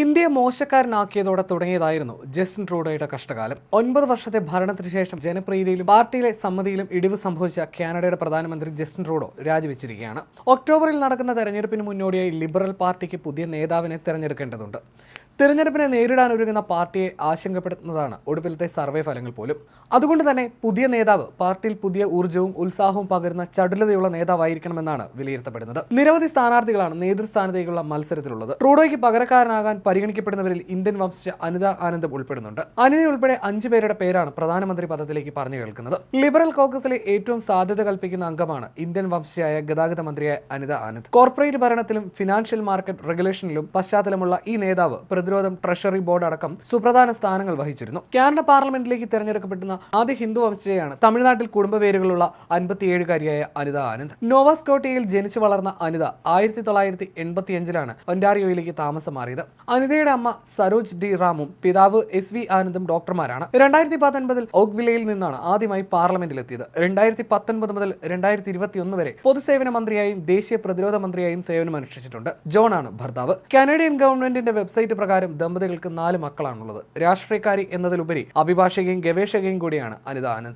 India മോശക്കാരനാക്കിയതോടെ തുടങ്ങിയതായിരുന്നു Justin ട്രൂഡോയുടെ കഷ്ടകാലം. ഒൻപത് വർഷത്തെ ഭരണത്തിന് ശേഷം ജനപ്രീതിയിലും പാർട്ടിയിലെ സമ്മതിയിലും ഇടിവ് സംഭവിച്ച കാനഡയുടെ പ്രധാനമന്ത്രി ജസ്റ്റിൻ ട്രൂഡോ രാജിവെച്ചിരിക്കുകയാണ്. ഒക്ടോബറിൽ നടക്കുന്ന തെരഞ്ഞെടുപ്പിന് മുന്നോടിയായി ലിബറൽ പാർട്ടിക്ക് പുതിയ നേതാവിനെ തെരഞ്ഞെടുക്കേണ്ടതുണ്ട്. തിരഞ്ഞെടുപ്പിനെ നേരിടാൻ ഒരുങ്ങുന്ന പാർട്ടിയെ ആശങ്കപ്പെടുത്തുന്നതാണ് ഒടുവിലത്തെ സർവേ ഫലങ്ങൾ പോലും. അതുകൊണ്ട് തന്നെ പുതിയ നേതാവ് പാർട്ടിയിൽ പുതിയ ഊർജവും ഉത്സാഹവും പകരുന്ന ചടുലതയുള്ള നേതാവായിരിക്കണമെന്നാണ് വിലയിരുത്തപ്പെടുന്നത്. നിരവധി സ്ഥാനാർത്ഥികളാണ് നേതൃസ്ഥാനത്തേക്കുള്ള മത്സരത്തിലുള്ളത്. ട്രൂഡോയ്ക്ക് പകരക്കാരനാകാൻ പരിഗണിക്കപ്പെടുന്നവരിൽ ഇന്ത്യൻ വംശജ അനിത ആനന്ദം ഉൾപ്പെടുന്നുണ്ട്. അനിത ഉൾപ്പെടെ അഞ്ചു പേരുടെ പേരാണ് പ്രധാനമന്ത്രി പദത്തിലേക്ക് പറഞ്ഞു കേൾക്കുന്നത്. ലിബറൽ കോക്കസിലെ ഏറ്റവും സാധ്യത കൽപ്പിക്കുന്ന അംഗമാണ് ഇന്ത്യൻ വംശജയായ ഗതാഗത മന്ത്രിയായ അനിത ആനന്ദ്. കോർപ്പറേറ്റ് ഭരണത്തിലും ഫിനാൻഷ്യൽ മാർക്കറ്റ് റെഗുലേഷനിലും പശ്ചാത്തലമുള്ള ഈ നേതാവ് പ്രതിരോധം ട്രഷറി ബോർഡ് അടക്കം സുപ്രധാന സ്ഥാനങ്ങൾ വഹിച്ചിരുന്നു. കാനഡ പാർലമെന്റിലേക്ക് തെരഞ്ഞെടുക്കപ്പെടുന്ന ആദ്യ ഹിന്ദു വംശജയാണ് തമിഴ്നാട്ടിൽ കുടുംബപേരുകളുള്ള അൻപത്തിയേഴുകാരിയായ അനിത ആനന്ദ്. നോവാസ്കോട്ടയിൽ ജനിച്ചു വളർന്ന അനിത ആയിരത്തി തൊള്ളായിരത്തി എൺപത്തിയഞ്ചിലാണ് ഒന്റാറിയോയിലേക്ക് താമസം മാറിയത്. അനിതയുടെ അമ്മ സരോജ് ഡി റാമും പിതാവ് എസ് വി ആനന്ദും ഡോക്ടർമാരാണ്. രണ്ടായിരത്തി പത്തൊൻപതിൽ ഓക്വിലയിൽ നിന്നാണ് ആദ്യമായി പാർലമെന്റിലെത്തിയത്. രണ്ടായിരത്തി പത്തൊൻപത് മുതൽ രണ്ടായിരത്തി ഇരുപത്തിയൊന്ന് വരെ പൊതുസേവന മന്ത്രിയായും ദേശീയ പ്രതിരോധ മന്ത്രിയായും സേവനമനുഷ്ഠിച്ചിട്ടുണ്ട്. ജോൺ ആണ് ഭർത്താവ്. കാനഡിയൻ ഗവൺമെന്റിന്റെ വെബ്സൈറ്റ് പ്രകാരം ദമ്പതികൾക്ക് നാല് മക്കളാണുള്ളത്. രാഷ്ട്രീയക്കാരി എന്നതിലുപരി അഭിഭാഷകയും ഗവേഷകയും കൂടിയാണ് അനിത ആനന്ദ്.